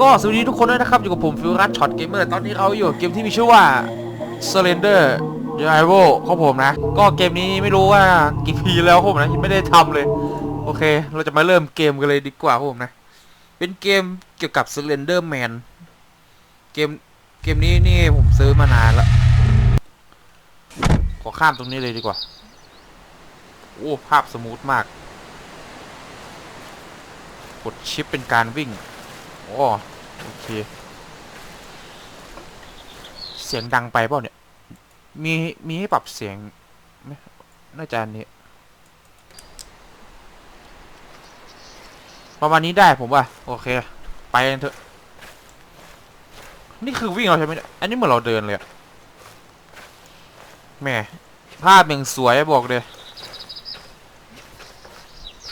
ก็สวัสดีทุกคนด้วยนะครับ อยู่กับผมฟิวรัสช็อตเกมเมอร์ตอนนี้เราอยู่เกมที่มีชื่อว่า Slender Rival ของผมนะ ก็เกมนี้ไม่รู้ว่ากี่ปีแล้วครับผมนะยังไม่ได้ทำเลย โอเค เราจะมาเริ่มเกมกันเลยดีกว่าครับผมนะ เป็นเกมเกี่ยวกับ Slender Man เกมเกมนี้นี่ผมซื้อมานานแล้ว ขอข้ามตรงนี้เลยดีกว่า โอ้ภาพสมูทมาก กดชิปเป็นการวิ่ง โอ้โอเค เสียงดังไปเปล่าเนี่ย มี มีให้ปรับเสียงไหมน่าจะอันนี้ ประมาณนี้ได้ผมว่า โอเค ไปกันเถอะ นี่คือวิ่งเราใช่ไหมอันนี้เหมือนเราเดินเลยอะแหม่ภาพยังสวยบอกเลย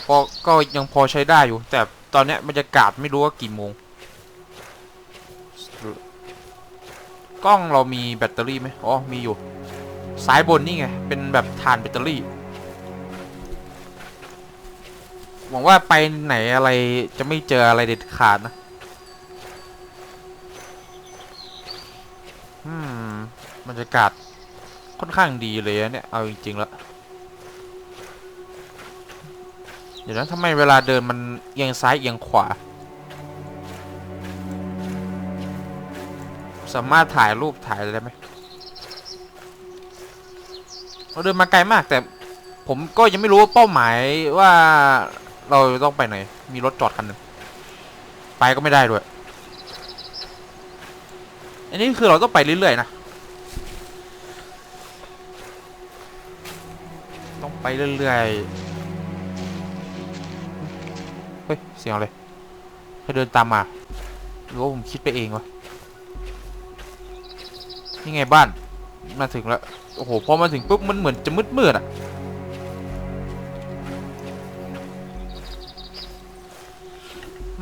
พอก็ยังพอใช้ได้อยู่ แต่ตอนนี้บรรยากาศไม่รู้ว่ากี่โมง กล้องเรามีแบตเตอรี่ไหมอ๋อ มีอยู่ซ้ายบนนี่ไง เป็นแบบฐานแบตเตอรี่ หวังว่าไปไหนอะไรจะไม่เจออะไรเด็ดขาดนะอืมบรรยากาศค่อนข้างดีเลยเนี่ย เอาจริงๆแล้วเดี๋ยวนะทำไมเวลาเดินมันเอียงซ้ายเอียงขวา สามารถถ่ายรูปถ่ายอะไรได้ไหมเราเดินมาไกลมากแต่ผมก็ยังไม่รู้เป้าหมายว่าเราต้องไปไหน มีรถจอดคันหนึ่งไปก็ไม่ได้ด้วย อันนี้คือเราต้องไปเรื่อยๆนะ ต้องไปเรื่อยๆ เฮ้ย เสียงอะไรใครเดินตามมา หรือว่าผมคิดไปเองวะ นี่ไงบ้านมาถึงแล้ว โอ้โห พอมาถึงปุ๊บมันเหมือนจะมืดมืดๆอะ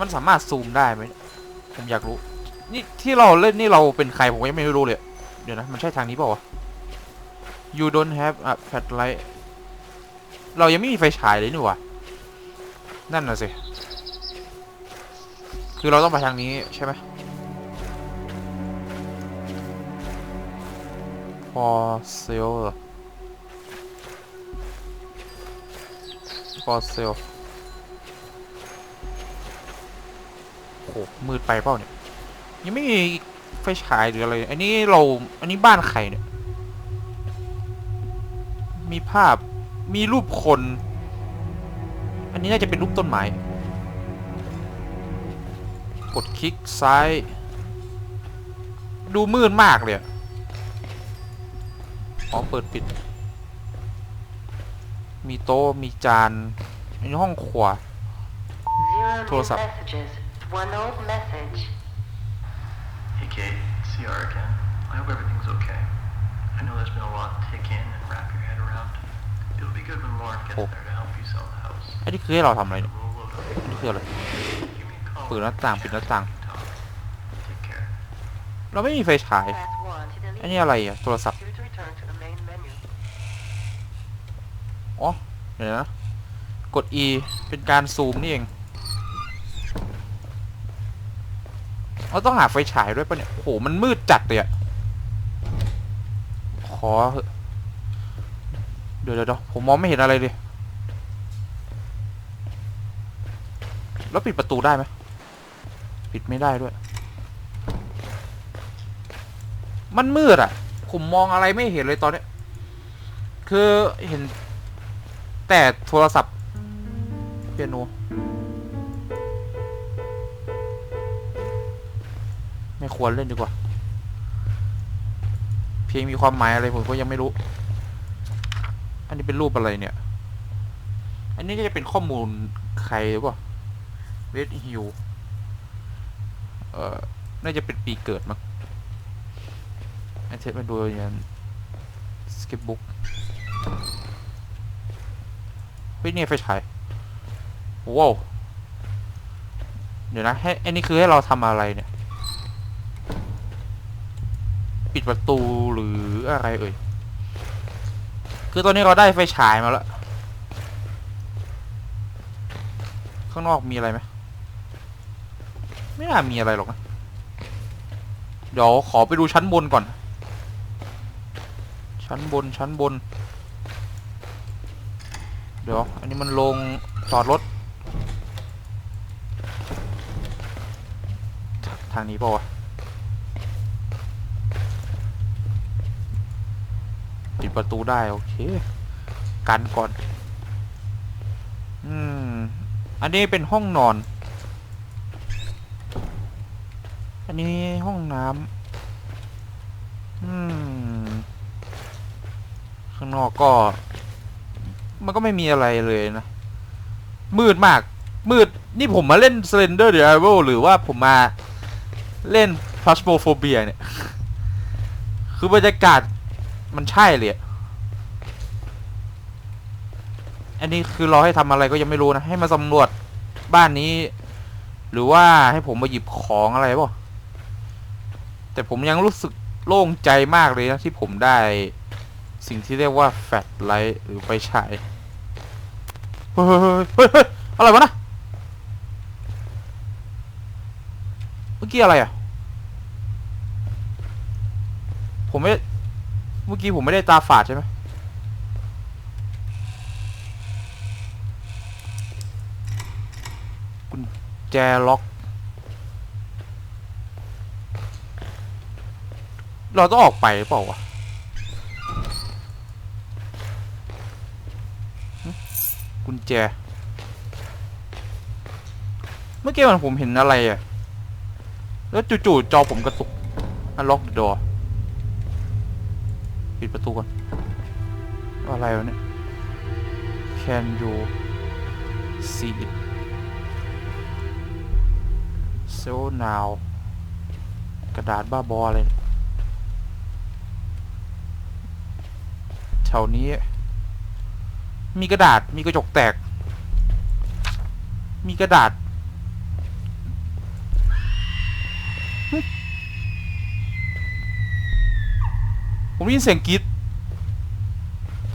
มันสามารถซูมได้ไหม ผมอยากรู้ นี่ที่เราเล่นนี่เราเป็นใครผมยังไม่รู้เลย เดี๋ยวนะ มันใช่ทางนี้เปล่าวะ you don't have a flashlight เรายังไม่มีไฟฉายเลยนี่หว่า นั่นน่ะสิ คือเราต้องไปทางนี้ใช่ไหม for sale เหรอ for sale โอ้โหมืดไปเปล่าเนี่ย ยังไม่มีไฟฉายหรืออะไร อันนี้เรา อันนี้บ้านใครเนี่ย มีภาพ มีรูปคน อันนี้น่าจะเป็นรูปต้นไม้ กดคลิกซ้าย ดูมืดมากเลยอะ อ๋อเปิดปิด มีโต๊ะ มีจานมีห้องครัว Zero new Close up. messages. One old message. Hey Kate, it's CR again. I hope everything's okay. I know there's been a lot to take in and wrap your head around. It'll be good when Lauren gets Oh. there to help you sell the house. อันนี้คือให้เราทำอะไรเนี่ย We'll load up. นี่คืออะไร Give me a call. เปิดหน้าต่างปิดหน้าต่าง Talk. Take care. เราไม่มีไฟฉาย Press one to delete. อันนี้อะไรอะโทรศัพท์ Two to return to the main menu. อ๋อเดี๋ยวนะกด E เป็นการซูมนี่เองเราต้องหาไฟฉายด้วยปะเนี่ย โอ้โห มันมืดจัดเลยอะขอเดี๋ยวเดี๋ยวเดี๋ยวผมมองไม่เห็นอะไรเลย แล้วปิดประตูได้ไหม ปิดไม่ได้ด้วย มันมืดอะผมมองอะไรไม่เห็นเลยตอนนี้ คือเห็น แต่โทรศัพท์เปียโนไม่ควรเล่นดีกว่า เพลงมีความหมายอะไรผมก็ยังไม่รู้ อันนี้เป็นรูปอะไรเนี่ย อันนี้ก็จะเป็นข้อมูลใครหรือเปล่าเวดฮิวเอ่อ น่าจะเป็นปีเกิดมั้งอันเช็ดมาดูอย่างสกิปบุ๊ก เฮ้ยเนี่ยไฟฉายว้าวเดี๋ยวนะให้อันนี้คือให้เราทำอะไรเนี่ย ปิดประตูหรืออะไรเอ่ย คือตอนนี้เราได้ไฟฉายมาแล้ว ข้างนอกมีอะไรไหมไม่น่ามีอะไรหรอกนะ เดี๋ยวขอไปดูชั้นบนก่อน ชั้นบนชั้นบน เดี๋ยว อันนี้มันลงจอดรถ ทางนี้ป่าวะปิดประตูได้ โอเค กันก่อน อืม อันนี้เป็นห้องนอน อันนี้ห้องน้ำอืม ข้างนอกก็ มันก็ไม่มีอะไรเลยนะ มืดมาก มืด นี่ผมมาเล่น Slender the Devil หรือว่าผมมาเล่น Phasmophobia เนี่ย คือบรรยากาศมันใช่เลยอ,อันนี้คือรอให้ทำอะไรก็ยังไม่รู้นะ ให้มาสำรวจบ้านนี้ หรือว่าให้ผมมาหยิบของอะไรเปล่าแต่ผมยังรู้สึกโล่งใจมากเลยนะที่ผมได้ สิ่งที่เรียกว่าแฟลชไลท์หรือไฟฉายเฮ้ยเฮ้ยเฮ้ยอะไรวะนะเมื่อกี้อะไรอะ ผมไม่ เมื่อกี้ผมไม่ได้ตาฝาดใช่ไหมกุญแจล็อก เราต้องออกไปหรือเปล่าวะหึกุ ญแจ เมื่อกี้มันผมเห็นอะไรอะแล้วจู่ๆจอผมกระตุก unlock the door ปิดประตูก่อน อะไรวะเนี่ย Can you see it so now กระดาษบ้าบอเนี่ยแถวนี้ มีกระดาษ มีกระจกแตก มีกระดาษ ผมได้ยินเสียงกรีด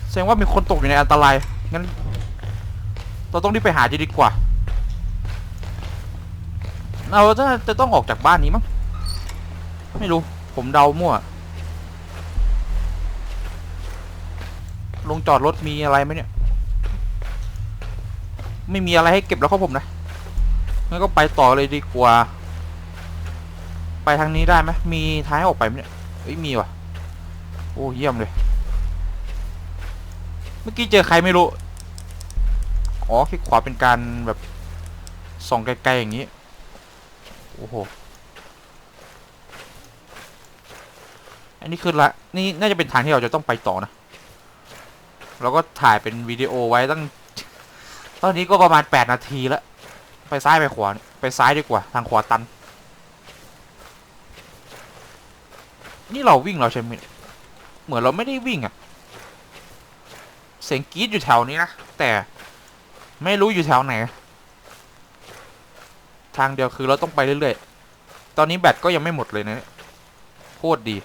แสดงว่ามีคนตกอยู่ในอันตราย งั้น เราต้องรีบไปหาจะดีกว่า เราจะจะต้องออกจากบ้านนี้มั้ง ไม่รู้ ผมเดามั่วลงจอดรถมีอะไรไหมเนี่ย ไม่มีอะไรให้เก็บแล้วครับผมนะงั้นก็ไปต่อเลยดีกว่า ไปทางนี้ได้ไหมมีท้ายออกไปไหมเนี่ยเอ้ยมีว่ะ โอ้เยี่ยมเลย เมื่อกี้เจอใครไม่รู้ อ๋อคลิกขวาเป็นการแบบส่องไกลๆอย่างนี้ โอ้โห อันนี้คือละนี่น่าจะเป็นทางที่เราจะต้องไปต่อนะ เราก็ถ่ายเป็นวิดีโอไว้ตั้ง ตอนนี้ก็ประมาณ 8 นาทีแล้ว ไปซ้ายไปขวา ไปซ้ายดีกว่า ทางขวาตัน นี่เราวิ่งเราใช่ไหมเหมือนเราไม่ได้วิ่งอะเสียงกรีดอยู่แถวนี้นะ แต่ไม่รู้อยู่แถวไหน ทางเดียวคือเราต้องไปเรื่อยๆ ตอนนี้แบตก็ยังไม่หมดเลยนะโคตรดี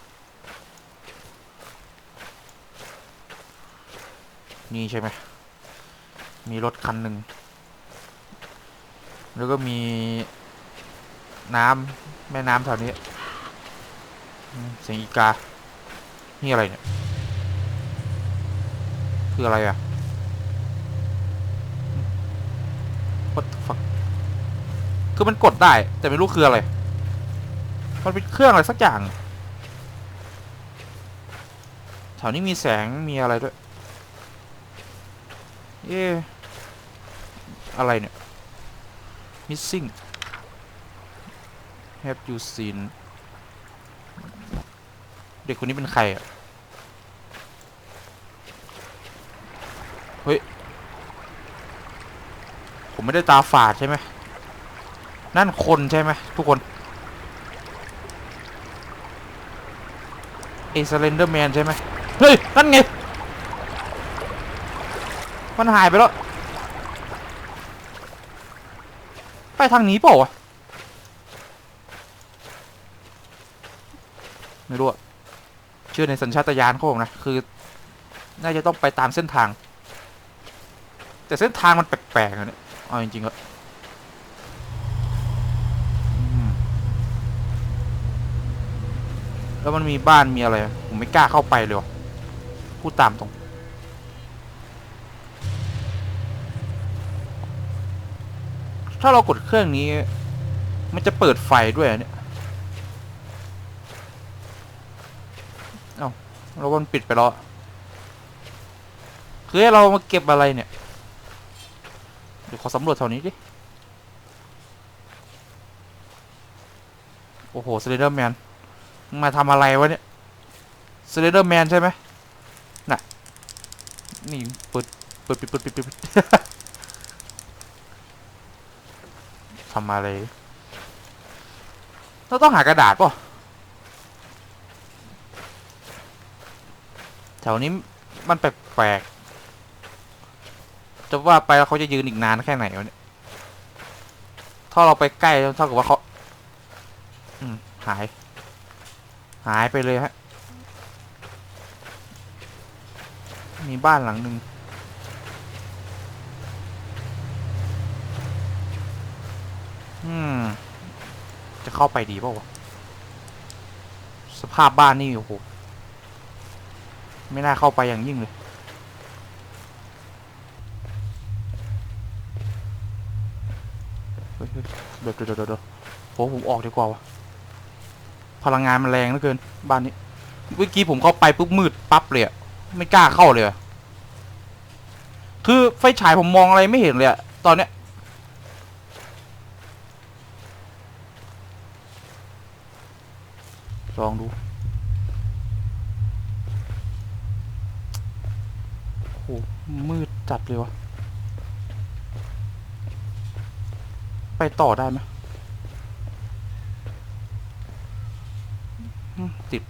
นี่ใช่ไหม มีรถคันหนึ่ง แล้วก็มีน้ำแม่น้ำแถวนี้เสียงอีกา นี่อะไรเนี่ย คืออะไรอะ What the fuck คือมันกดได้ แต่ไม่รู้คืออะไร มันเป็นเครื่องอะไรสักอย่าง แถวนี้มีแสงมีอะไรด้วยเอ๊ะ อะไรเนี่ย missing have you seen เด็กคนนี้เป็นใครอะ เฮ้ย ผมไม่ได้ตาฝาดใช่ไหม นั่นคนใช่ไหมทุกคนเอซเลนเดอร์แมนใช่ไหมเฮ้ย นั่นไง มันหายไปแล้ว ไปทางนี้เปล่าไม่รู้เชื่อในสัญชาตญาณเขาบอกนะ คือ น่าจะต้องไปตามเส้นทาง แต่เส้นทางมันแปลกๆนะเนี่ยเอาจริงๆก็แล้วมันมีบ้านมีอะไร ผมไม่กล้าเข้าไปเลยพูดตามตรง ถ้าเรากดเครื่องนี้ มันจะเปิดไฟด้วยเนี่ยเอ้าเรามันปิดไปแล้วอะคือให้เรามาเก็บอะไรเนี่ยเดี๋ยวขอสำรวจแถวนี้ดิโอ้โหสเลเดอร์แมนมาทำอะไรวะเนี่ยสเลเดอร์แมนใช่ไหมน่ะนี่เปิดเปิดปิดเปิดปิดปิดปิด ทำอะไรเราต้องหากระดาษป่ะแถวนี้มันแปลกๆจะว่าไปแล้วเขาจะยืนอีกนานแค่ไหนวะเนี่ยถ้าเราไปใกล้เท่ากับว่าเขาอืมหาย หายไปเลยฮะ มีบ้านหลังหนึ่ง อืม จะ เข้าไปดีเปล่าวะ สภาพบ้านนี่โอ้โห ไม่น่าเข้าไปอย่างยิ่งเลยเดี๋ยวเดี๋ยวเดี๋ยวเดี๋ยวผมออกดีกว่าวะพลังงานมันแรงเหลือเกิน บ้านนี้ เมื่อกี้ผมเข้าไปปุ๊บมืดปั๊บเลยอะไม่กล้าเข้าเลย คือไฟฉายผมมองอะไรไม่เห็นเลยอะตอนเนี้ย ลองดู โอ้โห มืดจัด เลยวะ ไปต่อได้ไหมติด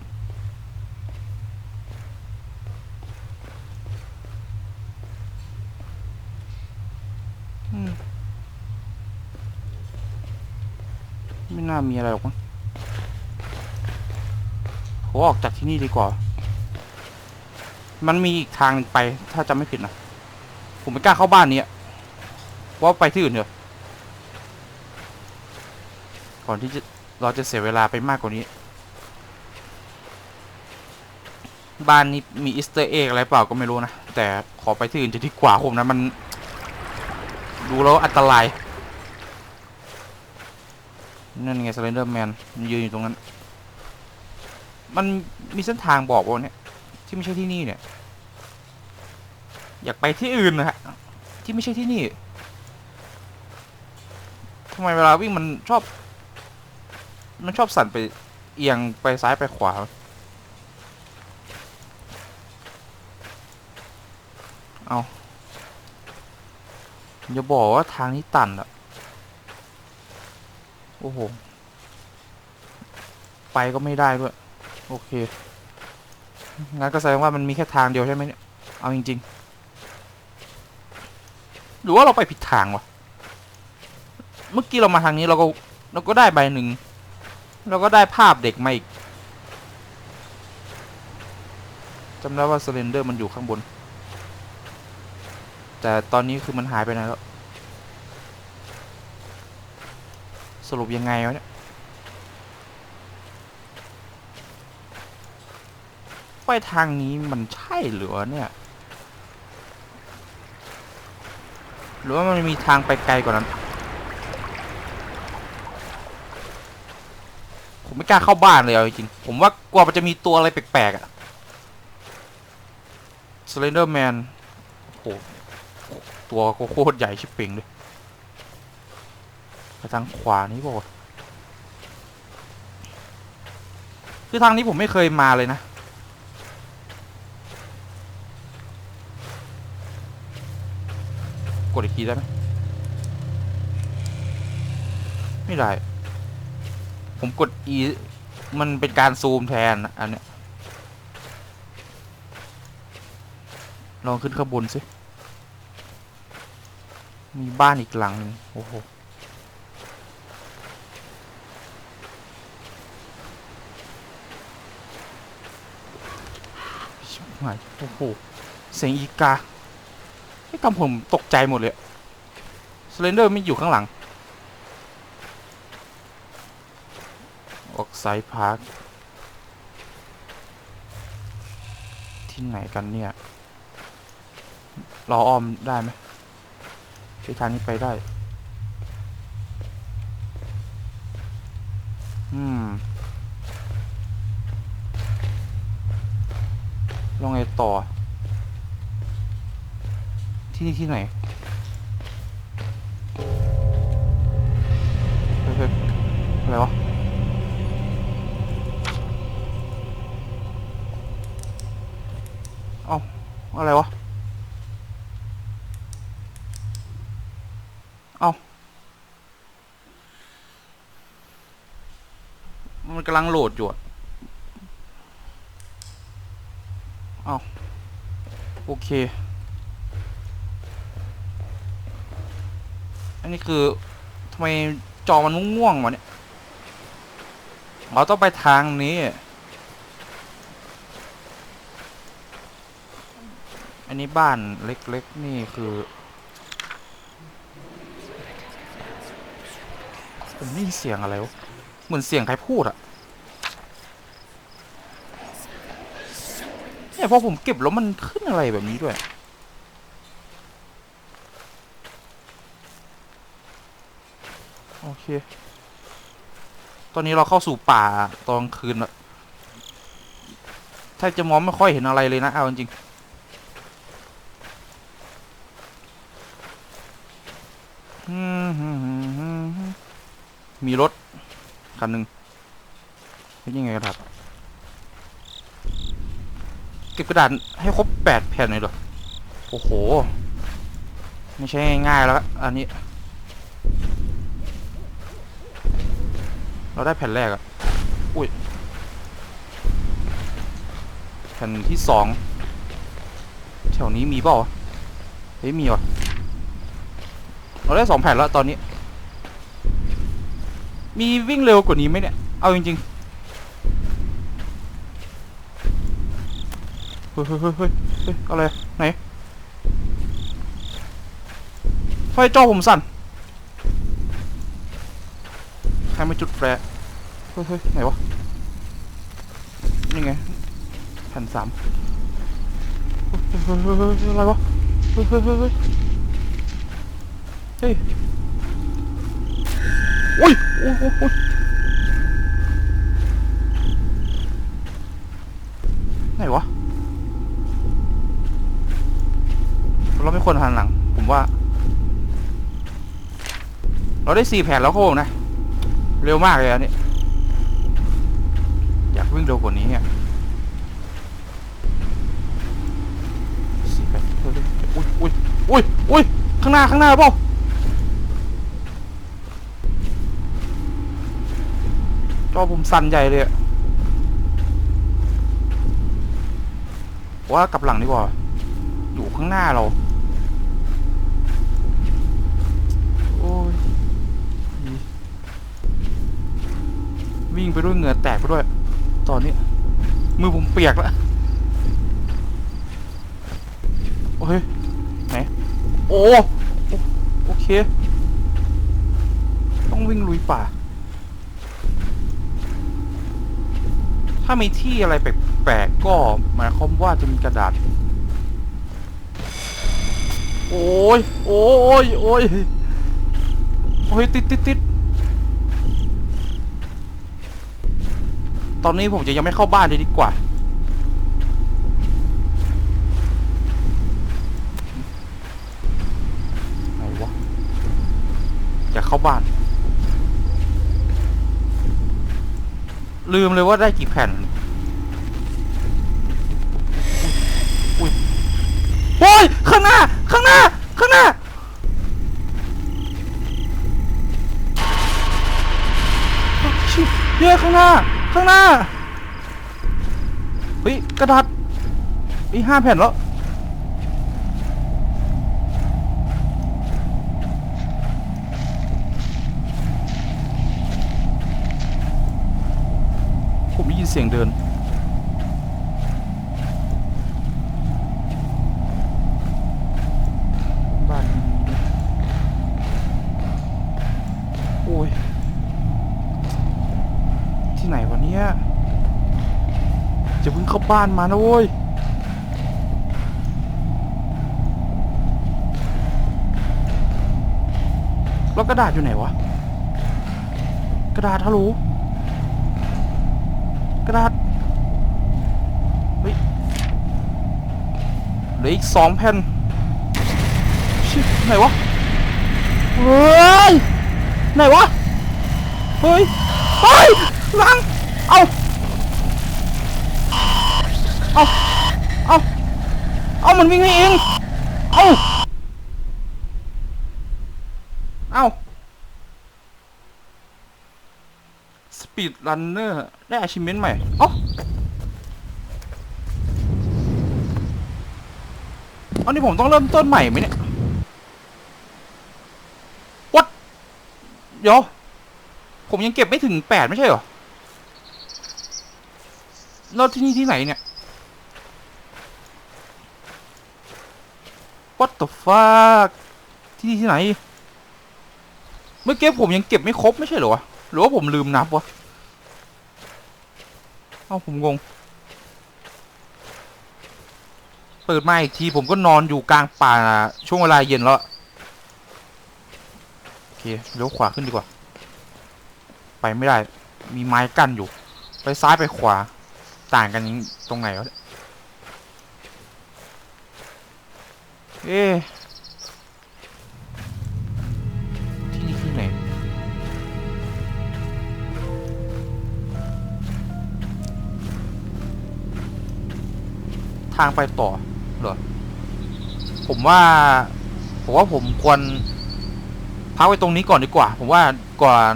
ไม่น่ามีอะไรหรอกมั้งผมออกจากที่นี่ดีกว่า มันมีอีกทางหนึ่งไป ถ้าจำไม่ผิดนะ ผมไม่กล้าเข้าบ้านนี้ว่าไปที่อื่นเถอะก่อนที่จะเราจะเสียเวลาไปมากกว่านี้ บ้านนี้มีอีสเตอร์เอ็กอะไรเปล่าก็ไม่รู้นะ แต่ขอไปที่อื่นจะดีกว่าผมนะมัน ดูแล้วอันตราย นั่นไงสเลนเดอร์แมนมันยืนอยู่ตรงนั้น มันมีเส้นทางบอกว่าเนี่ยที่ไม่ใช่ที่นี่เนี่ย อยากไปที่อื่นนะฮะ ที่ไม่ใช่ที่นี่ทำไมเวลาวิ่งมันชอบ มันชอบสั่นไปเอียงไปซ้ายไปขวา เอาอย่าบอกว่าทางนี้ตันอะโอ้โห ไปก็ไม่ได้ด้วย โอเค งั้นก็แสดงว่ามันมีแค่ทางเดียวใช่ไหมเนี่ย เอาจริง ๆ หรือว่าเราไปผิดทางวะ เมื่อกี้เรามาทางนี้เราก็เราก็ได้ใบหนึ่ง เราก็ได้ภาพเด็กมาอีกจำได้ว่าสเลนเดอร์มันอยู่ข้างบน แต่ตอนนี้คือมันหายไปไหนแล้ว สรุปยังไงวะเนี่ย ไปทางนี้มันใช่หรือเนี่ย หรือว่ามันมีทางไปไกลกว่านั้น ผมไม่กล้าเข้าบ้านเลยเอาจริงผมว่ากว่ามันจะมีตัวอะไรแปลกๆอะสเลนเดอร์แมนโอ้โหตัวโคตรใหญ่ชิบเป่งเลยไปทางขวานี้บอกว่าคือทางนี้ผมไม่เคยมาเลยนะ กดอีกทีได้ไหมไม่ได้ ผมกด E มันเป็นการซูมแทนนะอันเนี้ยลองขึ้นข้างบนสิ มีบ้านอีกหลังหนึงโอ้โห ชิบหายโอ้โห เสียงอีกา ทำผมตกใจหมดเลยสเลนเดอร์ไม่อยู่ข้างหลัง ออกไซด์พาร์ค ที่ไหนกันเนี่ย รออ้อมได้ไหมใช้ทางนี้ไปได้ อืมลองไงต่อ ที่นี่ที่ไหนอะไรวะเอ้าอะไรวะ เอ้ามันกำลังโหลดอยู่อะเอ้าโอเค อันนี้คือทำไมจอมันม่วงๆวะเนี่ยเราต้องไปทางนี้ อันนี้บ้านเล็กๆนี่คือผมนี่เสียงอะไรวะ เหมือนเสียงใครพูดอะเนี่ยพอผมเก็บแล้วมันขึ้นอะไรแบบนี้ด้วย โอ เค ตอนนี้เราเข้าสู่ป่าตอนคืนแล้วถ้าจะมองไม่ค่อยเห็นอะไรเลยนะ เอาจริงมีรถคันหนึ่งเป็นยังไงครับ เก็บกระดาษให้ครบแปดแผ่นเลยเหรอ โอ้โห ไม่ใช่ง่ายๆแล้ว อันนี้ เราได้แผ่นแรกอะอุ้ย แผ่นที่สองแถวนี้มีเปล่าะเฮ้ยมีวะเราได้สองแผ่นแล้วตอนนี้ มีวิ่งเร็วกว่านี้ไหมเนี่ย เอาจริงๆ เฮ้ยเฮ้ยเฮ้ยเฮ้ยเฮ้ยอะไร ไหนไฟจอผมสั่น ใครมา จุดแฟร์เฮ้ยไหนวะ นี่ไงแผ่นสามอะไรวะ เฮ้ยเฮ้ยเฮ้ยเฮ้ยเฮ้ยโอ้ยโอ้ยโอ้ยโอ้ยไหนวะ เราไม่ควรหันหลัง ผมว่า เราได้สี่แผ่นแล้วครับผมนะ เร็วมากเลยอันนี้อยากวิ่งเร็วกว่านี้เนี่ยสี่แผ่นเฮ้ยเฮ้ยอุ้ยอุ้ยอุ้ยอุ้ยข้างหน้าข้างหน้าเปล่าจอผมสั่นใหญ่เลยอะว่ากลับหลังดีกว่า อยู่ข้างหน้าเรา โอ้ย วิ่งไปด้วยเหงื่อแตกไปด้วย ตอนนี้ มือผมเปียกแล้วโอ้ยไหนโอ้โอเค ต้องวิ่งลุยป่า ถ้ามีที่อะไรแปลกๆก็หมายความว่าจะมีกระดาษ โอ้ยโอ้ยโอ้ยโอ้ยติดติดติด ตอนนี้ผมจะยังไม่เข้าบ้านเลยดีกว่า ไหนวะจะเข้าบ้าน ลืมเลยว่าได้กี่แผ่น อุ้ยโอ้ย ข้างหน้า ข้างหน้า ข้างหน้าชิเย้ข้างหน้า ข้างหน้าเฮ้ยกระดาษอีห้าแผ่นแล้วผมได้ยินเสียงเดิน จะเพิ่งเข้าบ้านมานะโว้ยแล้วกระดาษอยู่ไหนวะ กระดาษฮัลโหลกระดาษเฮ้ยเหลืออีกสองแผ่นชิไหนวะ เฮ้ย ไหนวะ เฮ้ย เฮ้ยลัง เอา เอาเอาเอามันวิ่งให้เองเอาเอาสปีดรันเนอร์ได้ achievement ใหม่เอ้าอันนี้ผมต้องเริ่มต้นใหม่ไหมเนี่ย what เดี๋ยวผมยังเก็บไม่ถึงแปดไม่ใช่เหรอแล้วที่นี่ที่ไหนเนี่ย what the fuck ที่นี่ที่ไหน เมื่อกี้ผมยังเก็บไม่ครบไม่ใช่เหรอวะหรือว่าผมลืมนับวะเอ้าผมงง เปิดมาอีกทีผมก็นอนอยู่กลางป่าช่วงเวลาเย็นแล้ว โอเคเลี้ยวขวาขึ้นดีกว่า ไปไม่ได้ มีไม้กั้นอยู่ ไปซ้ายไปขวา ต่างกันตรงไหนวะ เอ๊ที่นี่ที่ไหน ทางไปต่อเหรอ ผมว่า ผมว่าผมควรพักไว้ตรงนี้ก่อนดีกว่า ผมว่าก่อน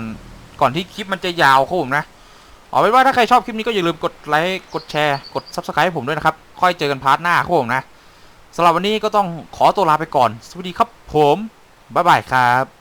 ก่อนที่คลิปมันจะยาวครับผมนะเอาเป็นว่าถ้าใครชอบคลิปนี้ก็อย่าลืมกดไลค์ กดแชร์ กด Subscribe ให้ผมด้วยนะครับ ค่อยเจอกันพาร์ทหน้าครับผมนะ สำหรับวันนี้ก็ต้องขอตัวลาไปก่อน สวัสดีครับผม บ๊ายบายครับ